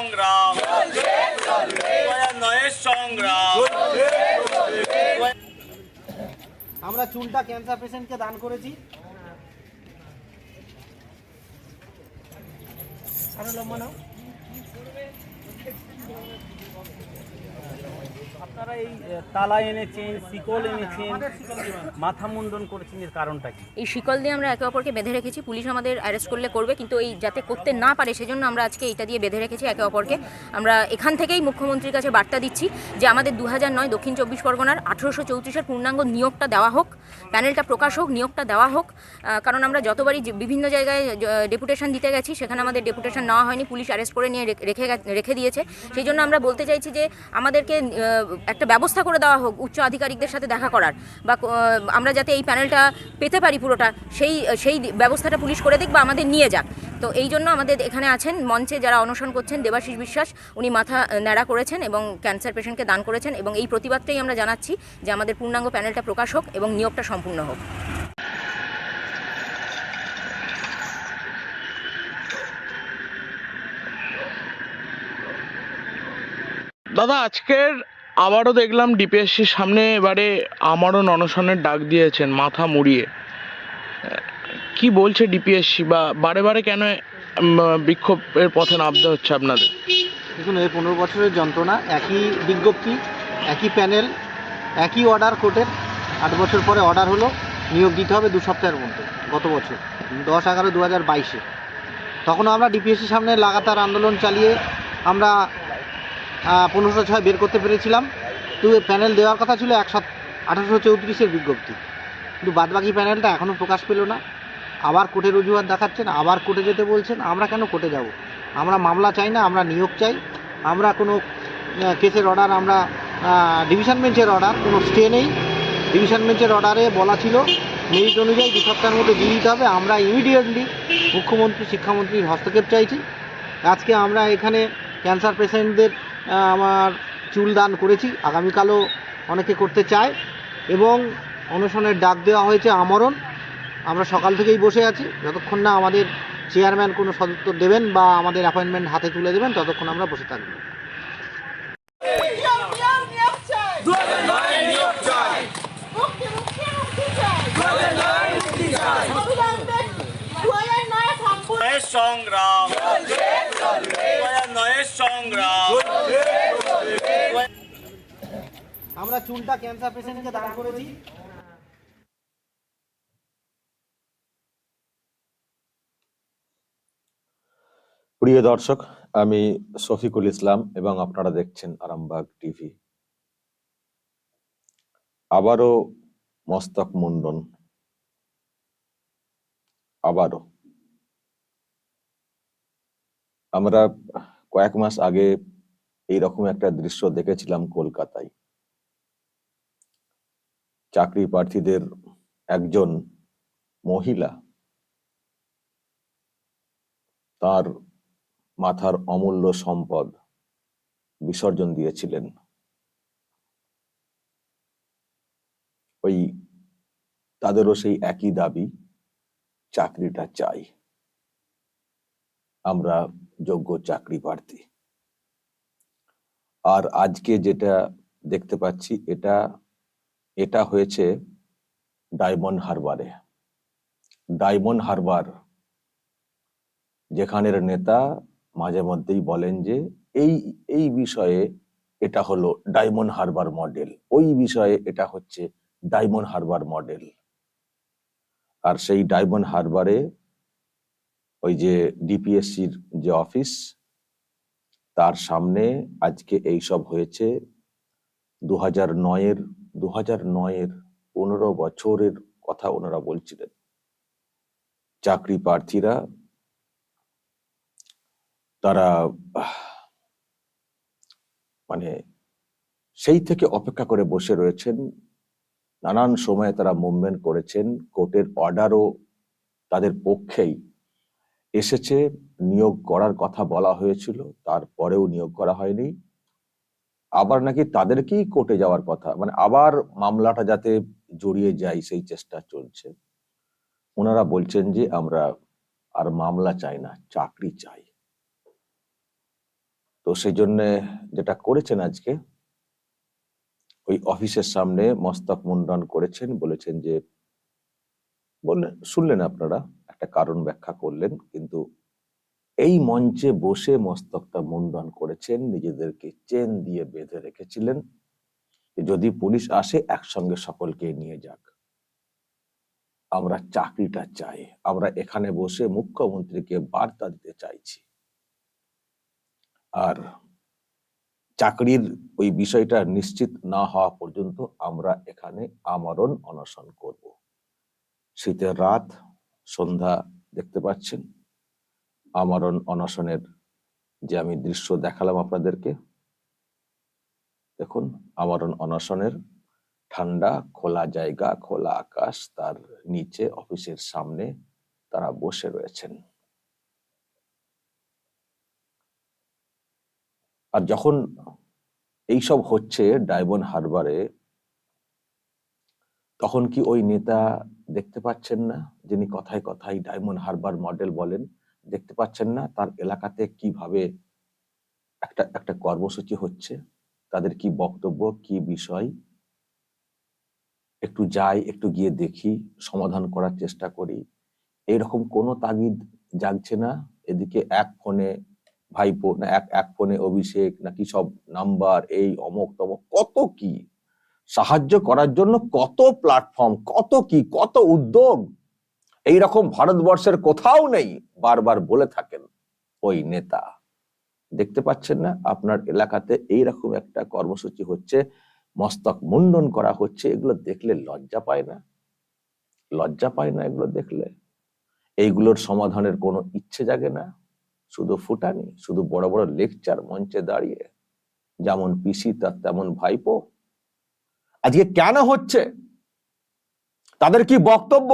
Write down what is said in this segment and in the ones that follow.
সংগ্রাম। নয়ের সংগ্রাম। আমরা চুলটা ক্যান্সার পেশেন্টকে দান করেছি। আরও লম্বা নাও। আপনারা এই শিকল দিয়ে আমরা একে অপরকে বেঁধে রেখেছি, পুলিশ আমাদের অ্যারেস্ট করলে করবে, কিন্তু এই যাতে করতে না পারে সেজন্য আমরা আজকে এটা দিয়ে বেঁধে রেখেছি একে অপরকে। আমরা এখান থেকেই মুখ্যমন্ত্রীর কাছে বার্তা দিচ্ছি যে আমাদের দু নয় দক্ষিণ চব্বিশ পরগনার আঠেরোশো চৌত্রিশের পূর্ণাঙ্গ নিয়োগটা দেওয়া হোক। প্যানেলটা প্রকাশ হোক, নিয়োগটা দেওয়া হোক কারণ আমরা যতবারই বিভিন্ন জায়গায় ডেপুটেশন দিতে গেছি, সেখানে আমাদের ডেপুটেশন নেওয়া হয়নি, পুলিশ অ্যারেস্ট করে নিয়ে রেখে- রেখে রেখে দিয়েছে। সেই জন্য আমরা বলতে চাইছি যে, আমাদেরকে একটা ব্যবস্থা করে দেওয়া হোক, উচ্চ আধিকারিকদের সাথে দেখা করার বা আমরা যাতে এই প্যানেলটা পেতে পারি পুরোটা, সেই সেই ব্যবস্থাটা পুলিশ করে দিক বা আমাদের নিয়ে যাক। তো এই জন্য আমাদের এখানে আছেন, মঞ্চে যারা অনশন করছেন, দেবাশিস বিশ্বাস, উনি মাথা ন্যাড়া করেছেন এবং ক্যান্সার পেশেন্টকে দান করেছেন এবং এই প্রতিবাদটাই আমরা জানাচ্ছি যে আমাদের পূর্ণাঙ্গ প্যানেলটা প্রকাশ হোক এবং নিয়োগটা সম্পূর্ণ হোক। দাদা আজকের আবারও দেখলাম ডিপিএসসির সামনে এবারে আমারও অনশনের ডাক দিয়েছেন মাথা মুড়িয়ে। কি বলছে ডিপিএসসি বা বারে বারে কেন বিক্ষোভের পথে নামতে হচ্ছে আপনাদের? দেখুন এই পনেরো বছরের যন্ত্রণা একই বিজ্ঞপ্তি একই প্যানেল একই অর্ডার কোর্টের আট বছর পরে অর্ডার হলো, নিয়োগ দিতে হবে দু সপ্তাহের মধ্যে, গত বছর, দশ এগারো দু হাজার বাইশে। তখনও আমরা ডিপিএসসির সামনে লাগাতার আন্দোলন চালিয়ে আমরা পনেরোশো ছয় বের করতে পেরেছিলাম। তো প্যানেল দেওয়ার কথা ছিল একশো আঠারোশো চৌত্রিশের বিজ্ঞপ্তি। কিন্তু বাদবাকি প্যানেলটা এখনও প্রকাশ পেল না। আবার কোর্টের অজুহাত দেখাচ্ছেন, আবার কোর্টে যেতে বলছেন, আমরা কেন কোর্টে যাব? আমরা মামলা চাই না, আমরা নিয়োগ চাই। আমরা কোনো কেসের অর্ডার আমরা ডিভিশন বেঞ্চের অর্ডার কোনো স্টে নেই। ডিভিশন বেঞ্চের অর্ডারে বলা ছিল মেরিট অনুযায়ী দু সপ্তাহের মধ্যে দিয়ে দিতে হবে। আমরা ইমিডিয়েটলি মুখ্যমন্ত্রী, শিক্ষামন্ত্রীর হস্তক্ষেপ চাইছি। আজকে আমরা এখানে ক্যান্সার পেশেন্টদের আমার চুল দান করেছি। আগামীকালও অনেকে করতে চায়। এবং অনশনের ডাক দেওয়া হয়েছে আমরণ। আমরা সকাল থেকেই বসে আছি। যতক্ষণ না আমাদের চেয়ারম্যান কোনো সদুত্তর দেবেন বা আমাদের অ্যাপয়েন্টমেন্ট হাতে তুলে দেবেন, ততক্ষণ আমরা বসে থাকব নিয়োগ নিয়োগ নিয়োগ চাই নিয়োগ চাই মুক্তি মুক্তি মুক্তি চাই অবিলম্বে দু হাজার নয় সম্পূর্ণ নয়ের সংগ্রাম। নয়ের সংগ্রাম। আমরা চুলটা ক্যান্সার পেশেন্টকে দান করেছি। প্রিয় দর্শক আমি শফিকুল ইসলাম এবং আপনারা দেখছেন আরামবাগ টিভি। আবারও মস্তক মুন্ডন। আবারও। আমরা কয়েক মাস আগে এইরকম একটা দৃশ্য দেখেছিলাম কলকাতায়। চাকরি প্রার্থীদের একজন মহিলা তার মাথার অমূল্য সম্পদ বিসর্জন দিয়েছিলেন। ওই তাদেরও সেই একই দাবি, চাকরিটা চাই। আমরা যোগ্য চাকরি প্রার্থী। আর আজকে যেটা দেখতে পাচ্ছি, এটা এটা হয়েছে ডায়মন্ড হারবারে। ডায়মন্ড হারবার, যেখানের নেতা মাঝে মধ্যেই বলেন যে, এই এই বিষয়ে এটা হলো ডায়মন্ড হারবার মডেল। ওই বিষয়ে এটা হচ্ছে ডায়মন্ড হারবার মডেল। আর সেই ডায়মন্ড হারবারে ওই যে ডিপিএসসির যে অফিস, তার সামনে আজকে এই সব হয়েছে। দু হাজার নয়ের দু হাজার নয়ের পনেরো বছরের কথা ওনারা বলছিলেন। চাকরি প্রার্থীরা, তারা মানে সেই থেকে অপেক্ষা করে বসে রয়েছেন। নানান সময়ে তারা মুভমেন্ট করেছেন, কোর্টের অর্ডারও তাদের পক্ষেই এসেছে, নিয়োগ করার কথা বলা হয়েছিল, তারপরেও নিয়োগ করা হয়নি। আবার নাকি তাদেরকেই কোর্টে যাওয়ার কথা মানে আবার মামলাটা যাতে জড়িয়ে যায়, সেই চেষ্টা চলছে। ওনারা বলছেন যে, আমরা আর মামলা চাই না, চাকরি চাই। তো সেই জন্যে যেটা করেছেন আজকে, ওই অফিসের সামনে মস্তক মুন্ডন করেছেন, বলেছেন যে, বললেন, শুনলেন আপনারা? একটা কারণ ব্যাখ্যা করলেন, কিন্তু এই মঞ্চে বসে মস্তকটা মুন্ডন করেছেন, নিজেদেরকে চেন দিয়ে বেঁধে রেখেছিলেন যদি পুলিশ আসে, একসঙ্গে সকলকে নিয়ে যাক। আমরা চাকরিটা চাই, আমরা এখানে বসে মুখ্যমন্ত্রীকে বার্তা দিতে চাইছি। আর চাকরির ওই বিষয়টা নিশ্চিত না হওয়া পর্যন্ত আমরা এখানে আমরণ অনশন করব। শীতের রাত সন্ধ্যা দেখতে পাচ্ছেন। আমরণ অনশনের যে আমি দৃশ্য দেখালাম আপনাদেরকে। দেখুন, আমরণ অনশনের ঠান্ডা, খোলা জায়গা, খোলা আকাশ, তার নিচে অফিসের সামনে তারা বসে রয়েছেন। আর যখন এইসব হচ্ছে ডায়মন্ড হারবারে, তখন কি ওই নেতা দেখতে পাচ্ছেন না, যিনি কথায় কথায় ডায়মন্ড হারবার মডেল বলেন, দেখতে পাচ্ছেন না তার এলাকাতে কীভাবে একটা একটা কর্মসূচি হচ্ছে, তাদের কি বক্তব্য, কি বিষয়? একটু যাই, একটু গিয়ে দেখি, সমাধান করার চেষ্টা করি। এরকম কোনো তাগিদ জাগছে না, এদিকে এক ফোনে ভাইপো, না এক এক ফোনে অভিষেক, নাকি সব নাম্বার, এই, অমক, তমক, কত কি? সাহায্য করার জন্য কত প্ল্যাটফর্ম কত কি, কত উদ্যোগ। এই রকম ভারতবর্ষের কোথাও নেই, বারবার বলে থাকেন ওই নেতা। দেখতে পাচ্ছেন না, আপনার এলাকাতে এই রকম একটা কর্মসূচি হচ্ছে, মস্তক মুন্ডন করা হচ্ছে, এগুলো দেখলে লজ্জা পায় না। লজ্জা পায় না এগুলো দেখলে। এইগুলোর সমাধানের কোনো ইচ্ছে জাগে না। শুধু ফুটানি, শুধু বড় বড় লেকচার মঞ্চে দাঁড়িয়ে। যেমন পিসি, তার তেমন ভাইপো। আজকে কেন হচ্ছে? তাদের কি বক্তব্য?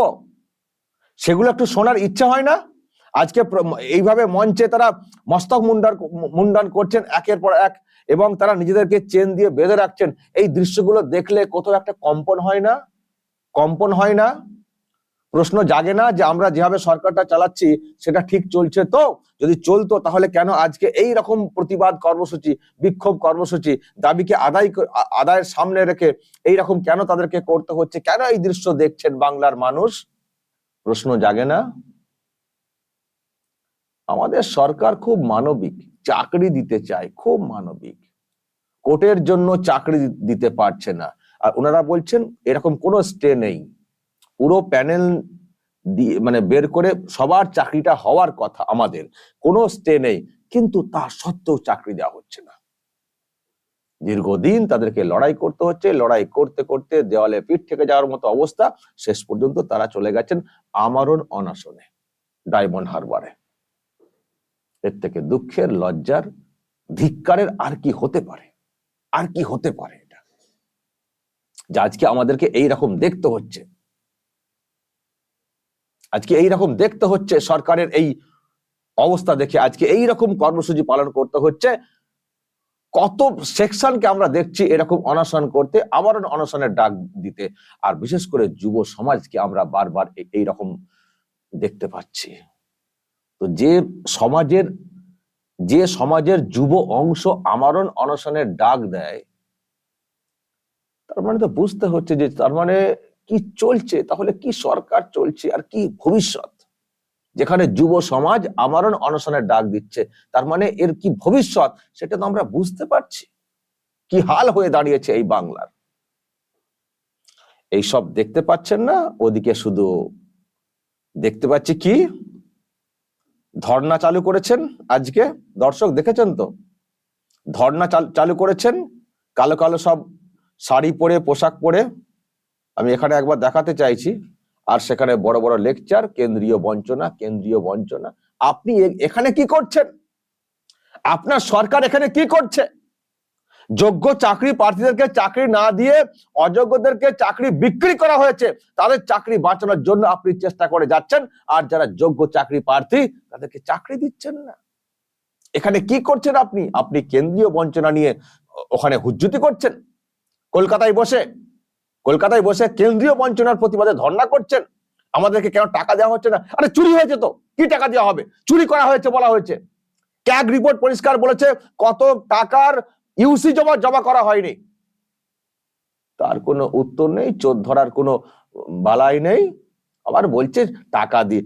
সেগুলো একটু শোনার ইচ্ছা হয় না? আজকে এইভাবে মঞ্চে তারা মস্তক মুন্ডার মুন্ডন করছেন একের পর এক এবং তারা নিজেদেরকে চেন দিয়ে বেঁধে রাখছেন। এই দৃশ্যগুলো দেখলে কোথাও একটা কম্পন হয় না? কম্পন হয় না? প্রশ্ন জাগে না যে আমরা যেভাবে সরকারটা চালাচ্ছি, সেটা ঠিক চলছে তো? যদি চলতো, তাহলে কেন আজকে এই রকম প্রতিবাদ কর্মসূচি, বিক্ষোভ কর্মসূচি, দাবিকে আদায় আদায়ের সামনে রেখে এই রকম কেন তাদেরকে করতে হচ্ছে? কেন এই দৃশ্য দেখছেন বাংলার মানুষ? প্রশ্ন জাগে না? আমাদের সরকার খুব মানবিক, চাকরি দিতে চায়, খুব মানবিক। কোর্টের জন্য চাকরি দিতে পারছে না। আর ওনারা বলছেন, এরকম কোনো স্টে নেই। পুরো প্যানেল দিয়ে মানে বের করে সবার চাকরিটা হওয়ার কথা আমাদের, কোনো স্টে নেই, কিন্তু তা সত্ত্বেও চাকরি দেওয়া হচ্ছে না। দীর্ঘদিন তাদেরকে লড়াই করতে হচ্ছে, লড়াই করতে করতে দেওয়ালে পিঠ থেকে যাওয়ার মতো অবস্থা, শেষ পর্যন্ত তারা চলে গেছেন আমরণ অনাশনে ডায়মন্ড হারবারে। এর থেকে দুঃখের লজ্জার ধিক্কারের আর কি হতে পারে? আর কি হতে পারে এটা? যে আজকে আমাদেরকে এই রকম দেখতে হচ্ছে। আজকে এই রকম দেখতে হচ্ছে সরকারের এই অবস্থা দেখে, আজকে এই রকম কর্মসূচি পালন করতে হচ্ছে। কত সেকশনকে আমরা দেখছি এরকম অনশন করতে, আবার অনশনের ডাক দিতে, আর বিশেষ করে যুব সমাজকে আমরা বারবার এই রকম দেখতে পাচ্ছি। তো যে সমাজের যে সমাজের যুব অংশ আমরণ অনশনের ডাক দেয়, তার মানে তো বুঝতে হচ্ছে যে তার মানে কি চলছে? তাহলে কি সরকার চলছে আর কি ভবিষ্যৎ? যেখানে যুব সমাজ আমরণ অনশনের ডাক দিচ্ছে, তার মানে এর কি ভবিষ্যৎ সেটা তো আমরা বুঝতে পারছি। কি হাল হয়ে দাঁড়িয়েছে এই বাংলার? এই সব দেখতে পাচ্ছেন না? ওদিকে শুধু দেখতে পাচ্ছি কি? ধর্ণা চালু করেছেন আজকে? দর্শক দেখেছেন তো? ধর্ণা চালু করেছেন? কালো কালো সব শাড়ি পরে, পোশাক পরে? আমি এখানে একবার দেখাতে চাইছি, আর সেখানে বড় বড় লেকচার কেন্দ্রীয় বঞ্চনা কেন্দ্রীয় বঞ্চনা। আপনি এখানে কি করছেন? আপনার সরকার এখানে কি করছে? যোগ্য চাকরি প্রার্থীদেরকে চাকরি না দিয়ে অযোগ্যদেরকে চাকরি বিক্রি করা হয়েছে, তাদের চাকরি বাঁচানোর জন্য আপনি চেষ্টা করে যাচ্ছেন, আর যারা যোগ্য চাকরি প্রার্থী, তাদেরকে চাকরি দিচ্ছেন না। এখানে কি করছেন আপনি? আপনি কেন্দ্রীয় বঞ্চনা নিয়ে ওখানে হুজ্জুতি করছেন, কলকাতায় বসে। কলকাতায় বসে কেন্দ্রীয় বঞ্চনার প্রতিবাদে ধর্ণা করছেন। আমাদেরকে কেন টাকা দেওয়া হচ্ছে না? আরে চুরি হয়েছে তো। কি টাকা দেওয়া হবে? চুরি করা হয়েছে বলা হয়েছে। ক্যাগ রিপোর্ট পরিষ্কার বলেছে কত টাকার ইউসি জমা জমা করা হয়নি। তার কোনো উত্তর নেই, চোর ধরার কোনো বালাই নেই। আবার বলছে টাকা দি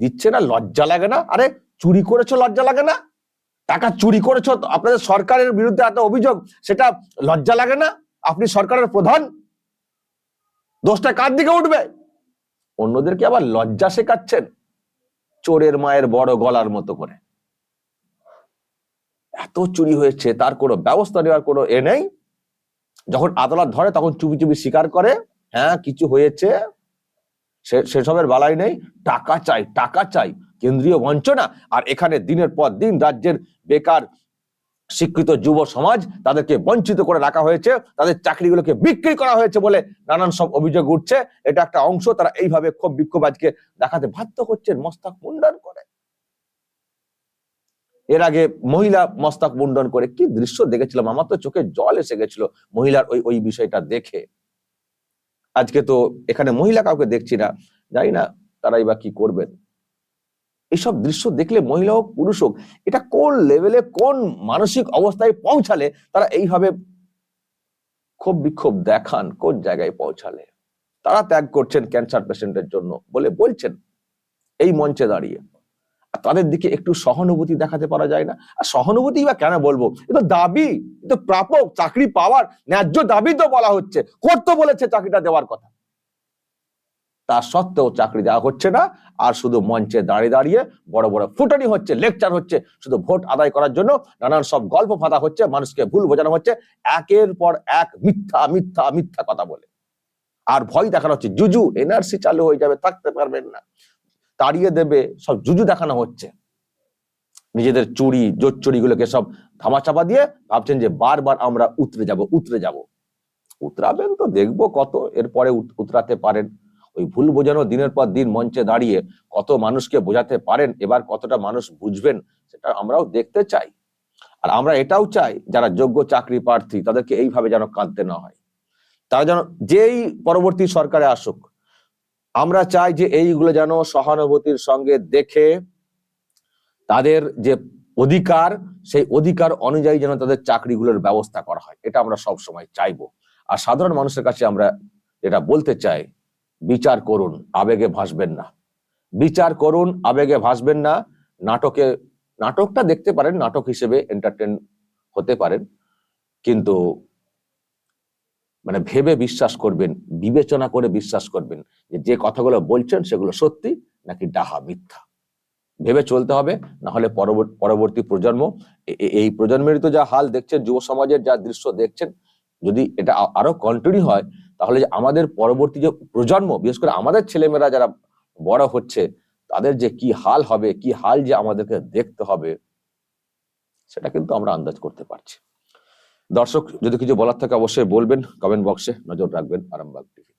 দিচ্ছে না, লজ্জা লাগে না। আরে চুরি করেছ, লজ্জা লাগে না? টাকা চুরি করেছ, আপনাদের সরকারের বিরুদ্ধে এত অভিযোগ, সেটা লজ্জা লাগে না? আপনি সরকারের প্রধান? দোষটা কার দিকে উঠবে? অন্যদেরকে আবার লজ্জা শেখাচ্ছেন? চোরের মায়ের বড় গলার মতো করে। এত চুরি হয়েছে, তার কোনো ব্যবস্থা নেওয়ার কোনো এ নেই। যখন আদালত ধরে, তখন চুপি চুপি স্বীকার করে হ্যাঁ কিছু হয়েছে সেসবের বালাই নেই, টাকা চাই টাকা চাই, কেন্দ্রীয় বঞ্চনা। আর এখানে দিনের পর দিন রাজ্যের বেকার শিক্ষিত যুব সমাজ তাদেরকে বঞ্চিত করে রাখা হয়েছে, তাদের চাকরিগুলোকে বিক্রি করা হয়েছে বলে নানান সব অভিযোগ উঠছে। এটা একটা অংশ, তারা এইভাবে ক্ষোভ বিক্ষোভ আজকে দেখাতে বাধ্য করছেন মস্তাক মুন্ডন করে। এর আগে মহিলা মস্তাক মুন্ডন করে কি দৃশ্য দেখেছিলাম? আমার তো চোখে জল এসে গেছিল মহিলার ওই ওই বিষয়টা দেখে। আজকে তো এখানে মহিলা কাউকে দেখছি না। জানি না তারাই বা কি করবেন। এইসব দৃশ্য দেখলে মহিলা হোক, পুরুষ হোক, এটা কোন লেভেলে কোন মানসিক অবস্থায় পৌঁছালে তারা এইভাবে ক্ষোভ বিক্ষোভ দেখান, কোন জায়গায় পৌঁছালে? তারা ত্যাগ করছেন ক্যান্সার পেশেন্টের জন্য বলে বলছেন, এই মঞ্চে দাঁড়িয়ে। তাদের দিকে একটু সহানুভূতি দেখাতে পারা যায় না। আর সহানুভূতি বা কেন বলব? এটা দাবি এটা প্রাপক, চাকরি পাওয়ার, ন্যায্য দাবি তো বলা হচ্ছে। করতে বলেছে চাকরিটা দেওয়ার কথা। তা সত্ত্বেও চাকরি দেওয়া হচ্ছে না। আর শুধু মঞ্চে দাঁড়িয়ে দাঁড়িয়ে বড় বড় ফুটানি হচ্ছে লেকচার হচ্ছে, শুধু ভোট আদায় করার জন্য নানান সব গল্প ফাঁদা হচ্ছে, মানুষকে ভুল বোঝানো হচ্ছে, একের পর এক মিথ্যা মিথ্যা মিথ্যা কথা বলে। আর ভয় দেখানো হচ্ছে, জুজু এনআরসি চালু হয়ে যাবে, থাকতে পারবেন না। তাড়িয়ে দেবে, সব জুজু দেখানো হচ্ছে। নিজেদের চুরি জোর চুরিগুলোকে সব ধামাচাপা দিয়ে ভাবছেন যে বারবার আমরা উতরে যাব উতরে যাব। উতরাবেন তো, দেখব কত, এরপরে উত- উতরাতে পারেন। ওই ভুল বোঝানো দিনের পর দিন মঞ্চে দাঁড়িয়ে কত মানুষকে বোঝাতে পারেন, এবার কতটা মানুষ বুঝবেন, সেটা আমরাও দেখতে চাই। আর আমরা এটাও চাই, যারা যোগ্য চাকরি প্রার্থী, তাদেরকে এইভাবে যেন কাঁদতে না হয়। তারা যেন যেই পরবর্তী সরকারে আসুক, আমরা চাই যে এইগুলো যেন সহানুভূতির সঙ্গে দেখে তাদের যে অধিকার, সেই অধিকার অনুযায়ী যেন তাদের চাকরিগুলোর ব্যবস্থা করা হয়। এটা আমরা সব সময় চাইব। আর সাধারণ মানুষের কাছে আমরা এটা বলতে চাই বিচার করুন, আবেগে ভাসবেন না। বিচার করুন, আবেগে ভাসবেন না। নাটকে, নাটকটা দেখতে পারেন, নাটক হিসেবে এন্টারটেন হতে পারেন। কিন্তু মানে ভেবে বিশ্বাস করবেন, বিবেচনা করে বিশ্বাস করবেন যে যে কথাগুলো বলছেন সেগুলো সত্যি নাকি ডাহা মিথ্যা। ভেবে চলতে হবে, না হলে পরবর্তী প্রজন্ম এই প্রজন্মেরই তো যা হাল দেখছেন, যুব সমাজের যা দৃশ্য দেখছেন, যদি এটা আরও কন্টিনিউ হয় তাহলে যে আমাদের পরবর্তী যে প্রজন্ম, বিশেষ করে আমাদের ছেলেমেয়েরা যারা বড় হচ্ছে, তাদের যে কি হাল হবে, কি হাল যে আমাদেরকে দেখতে হবে, সেটা কিন্তু আমরা আন্দাজ করতে পারছি। দর্শক, যদি কিছু বলার থাকে অবশ্যই বলবেন কমেন্ট বক্সে নজর রাখবেন আরামবাগ টিভি